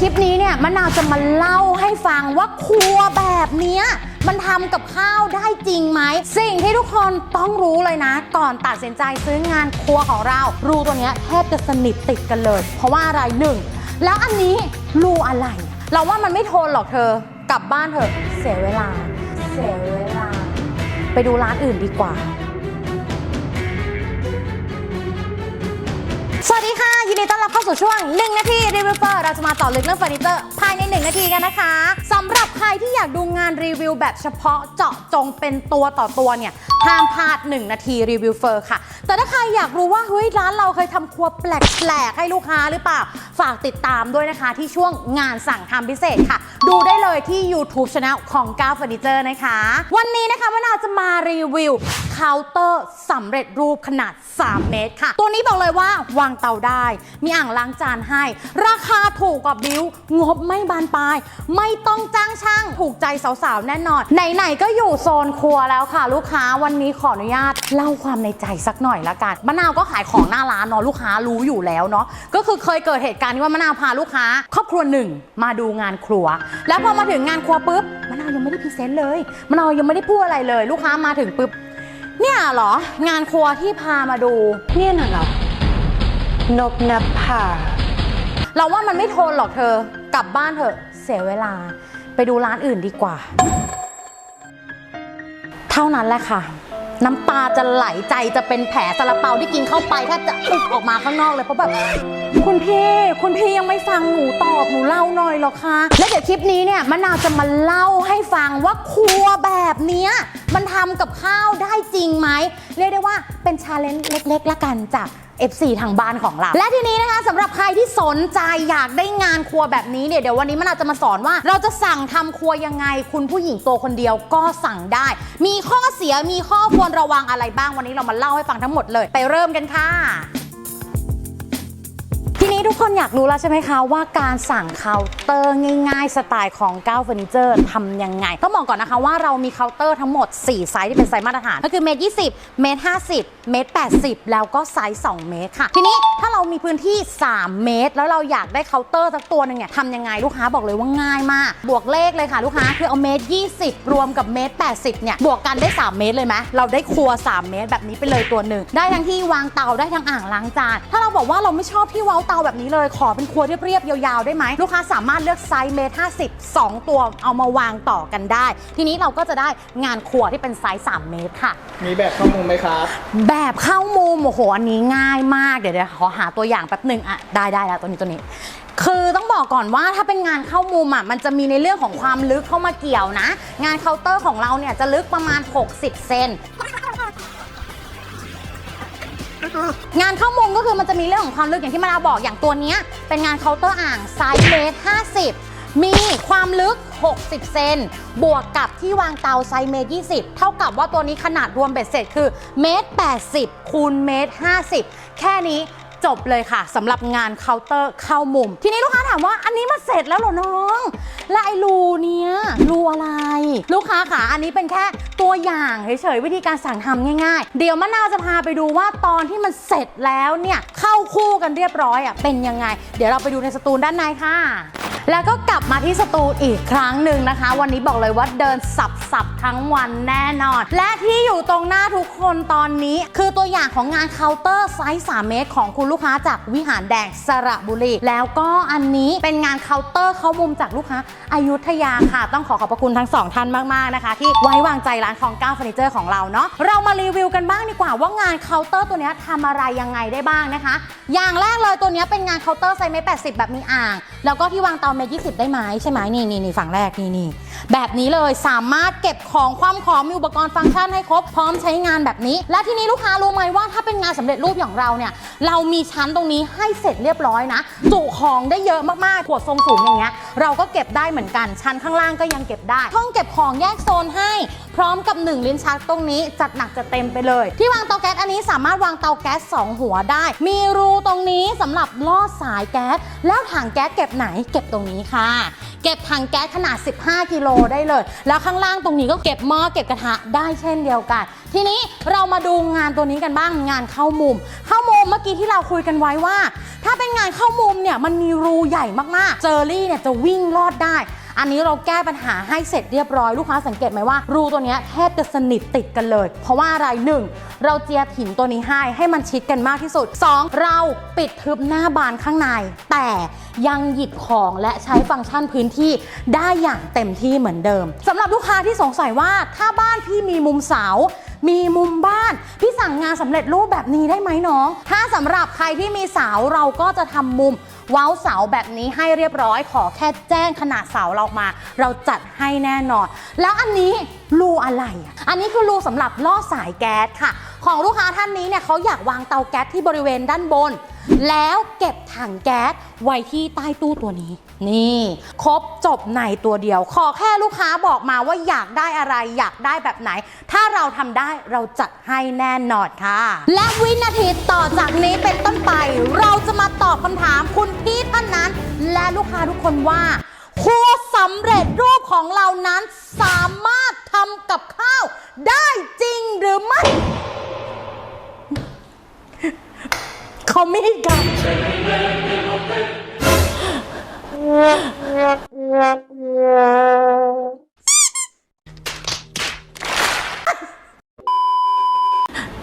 คลิปนี้เนี่ยมะนาวจะมาเล่าให้ฟังว่าครัวแบบเนี้ยมันทำกับข้าวได้จริงไหม สิ่งที่ทุกคนต้องรู้เลยนะ ก่อนตัดสินใจซื้องานครัวของเรารูตัวเนี้ยแทบจะสนิทติดกันเลย เพราะว่าอะไรหนึ่งแล้วอันนี้รูอะไร เราว่ามันไม่ทนหรอกเธอกลับบ้านเถอะเสียเวลา เสียเวลา ไปดูร้านอื่นดีกว่า ดีต้อนรับเข้าสู่ช่วง 1 นาทีรีวิวเฟอร์เราจะมาต่อลึกเรื่องเฟอร์นิเจอร์ภายใน 1 นาทีกันนะคะสำหรับใครที่อยากดูงานรีวิวแบบเฉพาะเจาะจงเป็นตัวต่อตัวเนี่ยห้ามพลาด 1 นาทีรีวิวเฟอร์ค่ะ แต่ถ้าใครอยากรู้ว่าเฮ้ยร้านเราเคยทำครัวแปลกๆให้ลูกค้าหรือเปล่า ฝากติดตามด้วยนะคะที่ช่วงงานสั่งทำพิเศษค่ะ ดูได้เลยที่ YouTube Channel ของก้าวเฟอร์นิเจอร์นะคะ วันนี้นะคะมะนาวจะมารีวิวเคาน์เตอร์สำเร็จรูปขนาด 3 เมตรค่ะ ตัวนี้บอกเลยว่าวางเตาได้ มีอ่างล้างจานให้ ราคาถูกกว่าบิวงบไม่บานปลาย ไม่ต้องจ้างช่างถูกใจสาวๆ แน่นอน ไหนๆ ก็อยู่โซนครัวแล้วค่ะ ลูกค้าวันนี้ขออนุญาตเล่าความในใจสักหน่อยละกันมะนาวก็ขายของหน้าร้านเนาะลูกค้ารู้อยู่แล้วเนาะก็คือเคยเกิดเหตุการณ์ที่ว่ามะนาวพาลูกค้า ครอบครัวหนึ่งมาดูงานครัว แล้วพอมาถึงงานครัวปุ๊บมะนาวยังไม่ได้พรีเซนต์เลยมะนาวยังไม่ได้พูดอะไรเลย ลูกค้ามาถึงปุ๊บเนี่ยเหรองานครัวที่พามาดูเนี่ยน่ะเหรอนบนภาเราว่ามันไม่ทนหรอกเธอกลับบ้านเถอะเสียเวลา ไปดูร้านอื่นดีกว่า เท่านั้นแหละค่ะ น้ำตาจะไหลใจจะเป็นแผลซาลาเปาที่กินเข้าไปถ้าจะอึกออกมาข้างนอกเลยเพราะแบบคุณพี่ คุณพี่ยังไม่ฟังหนูตอบหนูเล่าหน่อยหรอคะและเดี๋ยวคลิปนี้เนี่ยมะนาวจะมาเล่าให้ฟังว่าครัวแบบเนี้ยมันทำกับข้าวได้จริงไหมเรียกได้ว่าเป็นชาเลนจ์เล็ก ๆ ละกันจาก FC ทางบ้านของเรา และทีนี้นะคะสำหรับใครที่สนใจอยากได้งานครัวแบบนี้เนี่ยเดี๋ยววันนี้มันอาจจะมาสอนว่า เราจะสั่งทำครัวยังไง คุณผู้หญิงตัวคนเดียวก็สั่งได้ มีข้อเสียมีข้อควรระวังอะไรบ้างวันนี้เรามาเล่าให้ฟังทั้งหมดเลย ไปเริ่มกันค่ะ นี้ทุกคนอยากรู้แล้วใช่ไหมคะ ว่าการสั่งเคาน์เตอร์ง่ายๆ สไตล์ของก้าวเฟอร์นิเจอร์ทำยังไง ต้องบอกก่อนนะคะว่าเรามีเคาน์เตอร์ทั้งหมด 4 ไซส์ที่เป็นไซส์มาตรฐาน ก็คือเมตร20 เมตร50 เมตร80 แล้วก็ไซส์2เมตรค่ะ ทีนี้ถ้าเรามีพื้นที่ 3 เมตร แล้วเราอยากได้เคาน์เตอร์สักตัวหนึ่งเนี่ยทำยังไงลูกค้าบอกเลยว่าง่ายมาก บวกเลขเลยค่ะลูกค้าคือเอาเมตร20 รวมกับเมตร80เนี่ยบวกกันได้ 3 เมตรเลยไหมเราได้ครัว 3 เมตรแบบนี้ไปเลยตัวหนึ่งได้ทั้งที่วางเตาได้ทั้งอ่างล้างจานถ้าเราบอกว่าเราไม่ชอบที่เว้าเตาแบบนี้เลยขอเป็นครัวเรียบๆยาวๆได้ไหมลูกค้าสามารถเลือกไซส์เมตร50 2ตัวเอามาวางต่อกันได้ ทีนี้เราก็จะได้งานครัวที่เป็นไซส์3เมตรค่ะ มีแบบข้อมูลไหมครับ แบบเข้ามุมโอ้โหอันนี้ง่ายมากเดี๋ยวเดี๋ยวขอหาตัวอย่างแป๊บหนึ่งอะได้ได้แล้วตัวนี้ตัวนี้ คือต้องบอกก่อนว่าถ้าเป็นงานเข้ามุมอะมันจะมีในเรื่องของความลึกเข้ามาเกี่ยวนะ งานเคาน์เตอร์ของเราเนี่ยจะลึกประมาณ 60 เซน งานเข้ามุมก็คือมันจะมีเรื่องของความลึกอย่างที่มาดาบอกอย่างตัวเนี้ยเป็นงานเคาน์เตอร์อ่างไซส์เมตร50 มีความลึก 60 เซนบวกกับที่วางเตาไซส์เมตร20 เท่ากับว่าตัวนี้ขนาดรวมเบ็ดเสร็จคือเมตร80คูณเมตร50 แค่นี้ จบเลยค่ะสำหรับงานเคาน์เตอร์เข้ามุม ทีนี้ลูกค้าถามว่าอันนี้มาเสร็จแล้วเหรอน้องและไอ้รูเนี้ยรูอะไร ลูกค้าขาอันนี้เป็นแค่ตัวอย่างเฉยๆวิธีการสั่งทำง่ายๆ เดี๋ยวมะนาวจะพาไปดูว่าตอนที่มันเสร็จแล้วเนี่ยเข้าคู่กันเรียบร้อยอะเป็นยังไง เดี๋ยวเราไปดูในสตูนด้านในค่ะ แล้วก็กลับมาที่สตูอีกครั้งหนึ่งนะคะ วันนี้บอกเลยว่าเดินสับสับๆทั้งวันแน่นอน และที่อยู่ตรงหน้าทุกคนตอนนี้ คือตัวอย่างของงานเคาน์เตอร์ไซส์ 3 เมตร ของคุณลูกค้าจากวิหารแดงสระบุรี แล้วก็อันนี้เป็นงานเคาน์เตอร์เข้ามุมจากลูกค้าอายุทยาค่ะ ต้องขอขอบพระคุณทั้งสองท่านมากๆนะคะ ที่ไว้วางใจร้านของก้าวเฟอร์นิเจอร์ของเราเนาะเรามารีวิวกันบ้างดีกว่าว่างานเคาน์เตอร์ตัวเนี้ยทำอะไรยังไงได้บ้างนะคะ อย่างแรกเลยตัวเนี้ยเป็นงานเคาน์เตอร์ไซส์เมตร80แบบมีอ่าง แล้วก็ที่วางเตาเมตร20ได้ไหมใช่ไหมนี่นี่นี่ฝั่งแรกนี่นี่ แบบนี้เลยสามารถเก็บของความของมีอุปกรณ์ฟังก์ชันให้ครบพร้อมใช้งานแบบนี้ และทีนี้ลูกค้ารู้ไหมว่าถ้าเป็นงานสำเร็จรูปอย่างเราเนี่ยเรามีชั้นตรงนี้ให้เสร็จเรียบร้อยนะ จุของได้เยอะมากๆขวดทรงสูงอย่างเงี้ยเราก็เก็บได้เหมือนกัน ชั้นข้างล่างก็ยังเก็บได้ห้องเก็บของแยกโซนให้ พร้อมกับ 1 ลิ้นชักตรงนี้จัดหนักจัดเต็มไปเลย ที่วางเตาแก๊สอันนี้สามารถวางเตาแก๊ส2หัวได้ มีรูตรงนี้สำหรับลอดสายแก๊สแล้วถังแก๊สเก็บไหนเก็บตรงนี้ค่ะเก็บถังแก๊สขนาด 15 กิโลได้เลย แล้วข้างล่างตรงนี้ก็เก็บหม้อเก็บกระทะได้เช่นเดียวกัน ทีนี้เรามาดูงานตัวนี้กันบ้างงานเข้ามุม เข้ามุมเมื่อกี้ที่เราคุยกันไว้ว่า ถ้าเป็นงานเข้ามุมเนี่ยมันมีรูใหญ่มากๆ เจอรี่เนี่ยจะวิ่งลอดได้ อันนี้เราแก้ปัญหาให้เสร็จเรียบร้อยลูกค้าสังเกตไหมว่า รูตัวนี้แทบจะสนิทติดกันเลย เพราะว่าอะไรหนึ่งเราเจียหินตัวนี้ให้ให้มันชิดกันมากที่สุด 2. เราปิดทึบหน้าบานข้างใน แต่ยังหยิบของและใช้ฟังก์ชันพื้นที่ได้อย่างเต็มที่เหมือนเดิมสำหรับลูกค้าที่สงสัยว่าถ้าบ้านพี่มีมุมเสามีมุมบ้าน พี่สั่งงานสำเร็จรูปแบบนี้ได้ไหมน้อง ถ้าสำหรับใครที่มีเสาเราก็จะทำมุม เว้าเสาแบบนี้ให้เรียบร้อยขอแค่แจ้งขนาดเสาเรามา เราจัดให้แน่นอน แล้วอันนี้รูอะไรอะอันนี้คือรูสำหรับล่อสายแก๊สค่ะ ของลูกค้าท่านนี้เนี่ยเขาอยากวางเตาแก๊สที่บริเวณด้านบน แล้วเก็บถังแก๊สไว้ที่ใต้ตู้ตัวนี้ นี่ ครบจบในตัวเดียว ขอแค่ลูกค้าบอกมาว่าอยากได้อะไร อยากได้แบบไหน ถ้าเราทำได้เราจัดให้แน่นอนค่ะ และวินาทีต่อจากนี้เป็นต้นไป เราจะมาตอบคำถามคุณพี่ท่านนั้น และลูกค้าทุกคนว่า ครัวสำเร็จรูปของเรานั้นสามารถทำกับข้าวได้จริงหรือไม่ เขาไม่กัน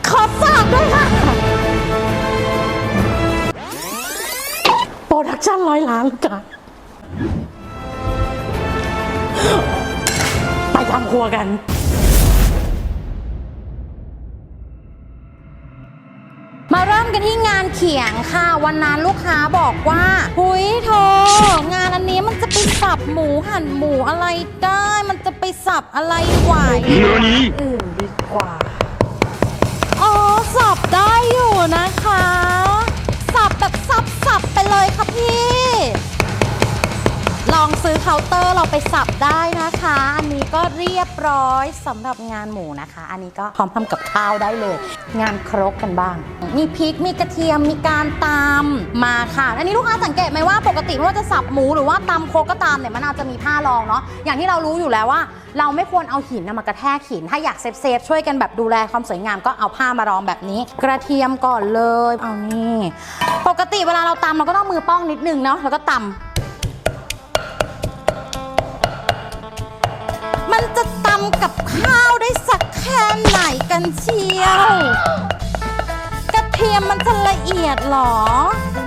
ขอฝากด้วยค่ะ โปรดักชั่นร้อยล้านกค่ะ ทำครัวกัน มาเริ่มกันที่งานเขียงค่ะ วันนั้นลูกค้าบอกว่าหุยโทงานอันนี้มันจะไปสับหมูหั่นหมูอะไรได้ มันจะไปสับอะไรไหวอื่นดีกว่า อ๋อสับได้อยู่นะคะ สับแบบสับสับไปเลยค่ะพี่ ลองซื้อเคาน์เตอร์เราไปสับได้นะคะ อันนี้ก็เรียบร้อยสำหรับงานหมูนะคะ อันนี้ก็พร้อมทำกับข้าวได้เลย งานครกกันบ้าง มีพริกมีกระเทียมมีการตำมาค่ะ อันนี้ลูกค้าสังเกตไหมว่าปกติไม่ว่าจะสับหมูหรือว่าตำโครกก็ตามเนี่ยมันอาจจะมีผ้ารองเนาะอย่างที่เรารู้อยู่แล้วว่า เราไม่ควรเอาหินนมากระแทกหิน ถ้าอยากเซฟเซฟๆช่วยกันแบบดูแลความสวยงามก็เอาผ้ามารองแบบนี้ กระเทียมก่อนเลยเอานี่ปกติเวลาเราตำเราก็ต้องมือป้องนิดนึงเนาะแล้วก็ตำำกับข้าวได้สักแค่ไหนกันเชียว กระเทียมมันจะละเอียดหรอ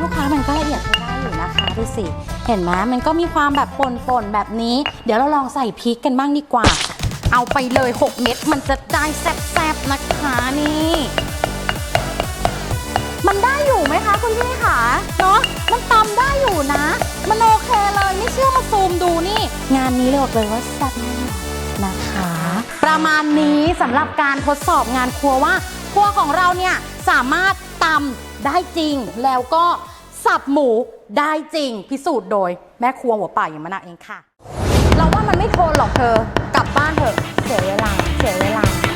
ลูกค้ามันก็ละเอียดไม่ได้อยู่นะคะดูสิ เห็นไหมมันก็มีความแบบป่นๆแบบนี้ เดี๋ยวเราลองใส่พริกกันบ้างดีกว่า เอาไปเลย 6 เม็ดมันจะได้แซ่บๆนะคะนี่มันได้อยู่ไหมคะคุณพี่คะเนาะมันตำได้อยู่นะ มันโอเคเลยไม่เชื่อมาซูมดูนี่ งานนี้เลยบอกเลยว่าแซ่บ ประมาณนี้สำหรับการทดสอบงานครัวว่า ครัวของเราเนี่ยสามารถตำได้จริง แล้วก็สับหมูได้จริง พิสูจน์โดย แม่ครัวหัวป่าอย่างมะนาวเองค่ะ เราว่ามันไม่โทนหรอกเธอกลับบ้านเถอะเสียเวลาเสียเวลา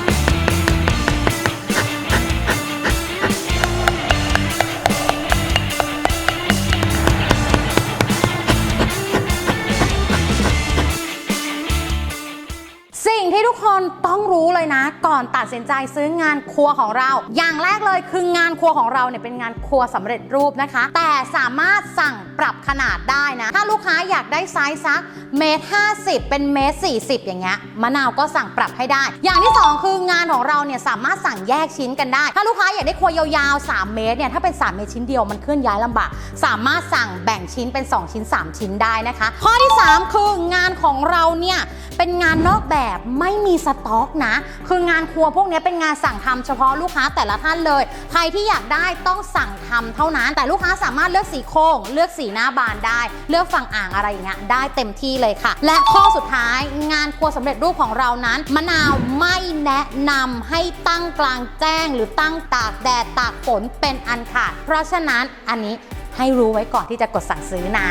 on ต้องรู้เลยนะ ก่อนตัดสินใจซื้องานครัวของเรา อย่างแรกเลยคืองานครัวของเราเนี่ยเป็นงานครัวสำเร็จรูปนะคะ แต่สามารถสั่งปรับขนาดได้นะ ถ้าลูกค้าอยากได้ไซส์ซักเมตรห้าสิบเป็นเมตรสี่สิบอย่างเงี้ยมะนาวก็สั่งปรับให้ได้ อย่างที่สองคืองานของเราเนี่ยสามารถสั่งแยกชิ้นกันได้ ถ้าลูกค้าอยากได้ครัวยาวๆ 3 เมตรเนี่ยถ้าเป็น 3 เมตรชิ้นเดียวมันเคลื่อนย้ายลำบาก สามารถสั่งแบ่งชิ้นเป็น 2 ชิ้น 3 ชิ้นได้นะคะ ข้อที่ 3 คืองานของเราเนี่ยเป็นงานนอกแบบไม่มีสต็อกนะ คืองานครัวพวกนี้เป็นงานสั่งทำเฉพาะลูกค้าแต่ละท่านเลย ใครที่อยากได้ต้องสั่งทำเท่านั้น แต่ลูกค้าสามารถเลือกสีโค้ง เลือกสีหน้าบานได้ เลือกฝั่งอ่างอะไรอย่างเงี้ยได้เต็มที่เลยค่ะ และข้อสุดท้ายงานครัวสำเร็จรูปของเรานั้น มะนาวไม่แนะนำให้ตั้งกลางแจ้ง หรือตั้งตากแดดตากฝนเป็นอันขาด เพราะฉะนั้นอันนี้ให้รู้ไว้ก่อนที่จะกดสั่งซื้อนะ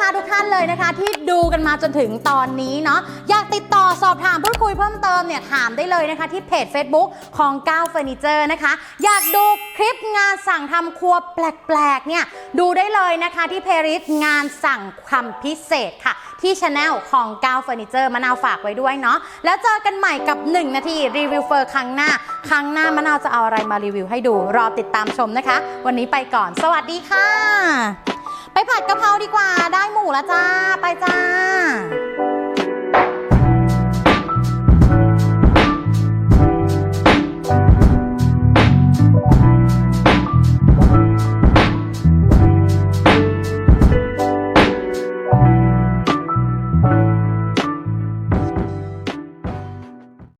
ค้าทุกท่านเลยนะคะ ที่ดูกันมาจนถึงตอนนี้เนาะอยากติดต่อสอบถามพูดคุยเพิ่มเติมเนี่ยถามได้เลยนะคะ ที่เพจ Facebook ของก้าวเฟอร์นิเจอร์นะคะ อยากดูคลิปงานสั่งทำครัวแปลกๆเนี่ยดูได้เลยนะคะที่เพริสงานสั่งคำพิเศษค่ะ ที่ช anel ของก้าวเฟอร์นิเจอร์มะนาวฝากไว้ด้วยเนาะแล้วเจอกันใหม่กับ 1 นาทีรีวิวเฟอร์ครั้งหน้า ครั้งหน้ามะนาวจะเอาอะไรมารีวิวให้ดูรอติดตามชมนะคะ วันนี้ไปก่อน สวัสดีค่ะ ไปผัดกะเพราดีกว่าได้หมูแล้วจ้า ไปจ้า